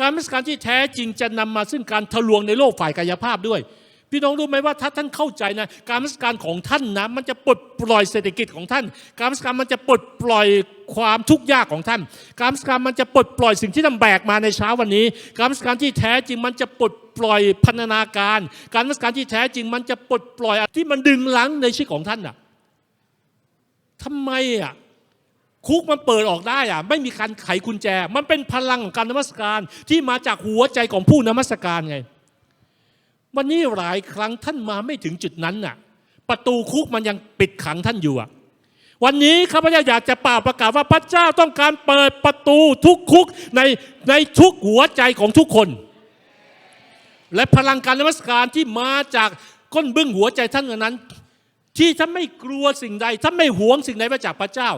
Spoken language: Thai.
การนมัสการที่แท้จริงจะนำมาซึ่งการทะลวงในโลกฝ่ายกายภาพด้วย พี่น้องรู้ไหมว่าถ้าท่านเข้าใจนะการนมัสการของท่านนะมันจะปลดปล่อยเศรษฐกิจของท่าน การนมัสการมันจะปลดปล่อยความทุกข์ยากของท่าน การนมัสการมันจะปลดปล่อยสิ่งที่ท่านแบกมาในเช้าวันนี้ การนมัสการที่แท้จริงมันจะปลดปล่อยพันนาการ การนมัสการที่แท้จริงมันจะปลดปล่อยที่มันดึงลังในชีวิตของท่านอะทำไมอะ คุกมันเปิดออกได้อะไม่มีการไขกุญแจ มันเป็นพลังของการนมัสการ ที่มาจากหัวใจของผู้นมัสการไง วันนี้หลายครั้งท่านมาไม่ถึงจุดนั้นน่ะ ประตูคุกมันยังปิดขังท่านอยู่อะวันนี้ข้าพเจ้าอยากจะป่าประกาศว่าพระเจ้าต้องการเปิดประตูทุกคุกในในทุกหัวใจของทุกคน และพลังการนมัสการที่มาจากก้นบึ้งหัวใจท่านนั้น ที่ท่านไม่กลัวสิ่งใดท่านไม่หวงสิ่งใดมาจากพระเจ้า